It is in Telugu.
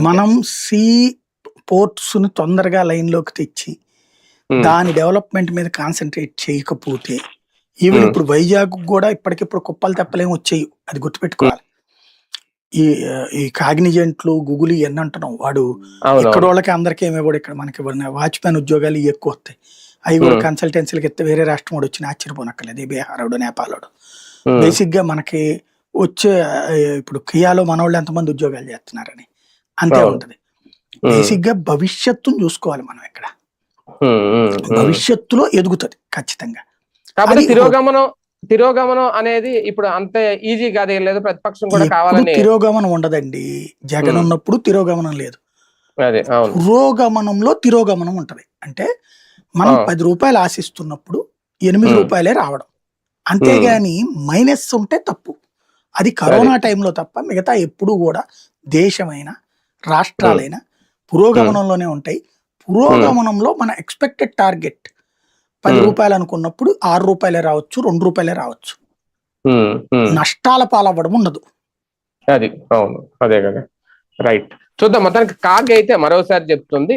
మనం సీ పోర్ట్స్ని తొందరగా లైన్లోకి తెచ్చి దాని డెవలప్మెంట్ మీద కాన్సన్ట్రేట్ చేయకపోతే ఈవెన్. ఇప్పుడు వైజాగ్ కూడా ఇప్పటికిప్పుడు కుప్పలు తెప్పలేం వచ్చాయి అది గుర్తుపెట్టుకోవాలి. ఈ ఈ కాగ్నిజెంట్లు గూగుల్ ఇవన్నీ అంటున్నాం. వాడు ఇక్కడ. వాళ్ళకి అందరికీ ఏమి కూడా ఇక్కడ మనకి వాచ్మెన్ ఉద్యోగాలు ఎక్కువ వస్తాయి. అవి కూడా. కన్సల్టెన్సీలకు ఎత్తే వేరే రాష్ట్రం వాడు వచ్చిన ఆశ్చర్యపోనక్కర్లేదు. బీహారోడు నేపాలోడు. బేసిక్గా మనకి వచ్చే ఇప్పుడు కియాలో మనోళ్ళు ఎంతమంది ఉద్యోగాలు చేస్తున్నారని. అంతే. ఉంటది. ఉమ్, బేసిక్గా భవిష్యత్తును చూసుకోవాలి మనం ఇక్కడ. భవిష్యత్తులో ఎదుగుతుంది ఖచ్చితంగా. కాబట్టి తిరోగమనం తిరోగమనం అనేది ఇప్పుడు అంత ఈజీ కాదు లేదు ప్రతిపక్షం కూడా కావాలని. తిరోగమనం ఉండదండి. జగన్. ఉన్నప్పుడు తిరోగమనం లేదు. పురోగమనంలో తిరోగమనం ఉంటది. అంటే మనం. పది రూపాయలు ఆశిస్తున్నప్పుడు ఎనిమిది. రూపాయలే రావడం. అంతేగాని మైనస్ ఉంటే తప్పు. అది కరోనా టైంలో తప్ప మిగతా ఎప్పుడు కూడా దేశమైన రాష్ట్రాలైనా పురోగమనంలోనే ఉంటాయి. పురోగమనంలో మన ఎక్స్పెక్టెడ్ టార్గెట్ పది. రూపాయలు అనుకున్నప్పుడు ఆరు రూపాయలే రావచ్చు రెండు రూపాయలే రావచ్చు. నష్టాల పాలవ్వడం ఉండదు. అది అవును. అదే కదా. రైట్ చూద్దాం మొత్తానికి కాగ్ అయితే మరోసారి చెప్తుంది.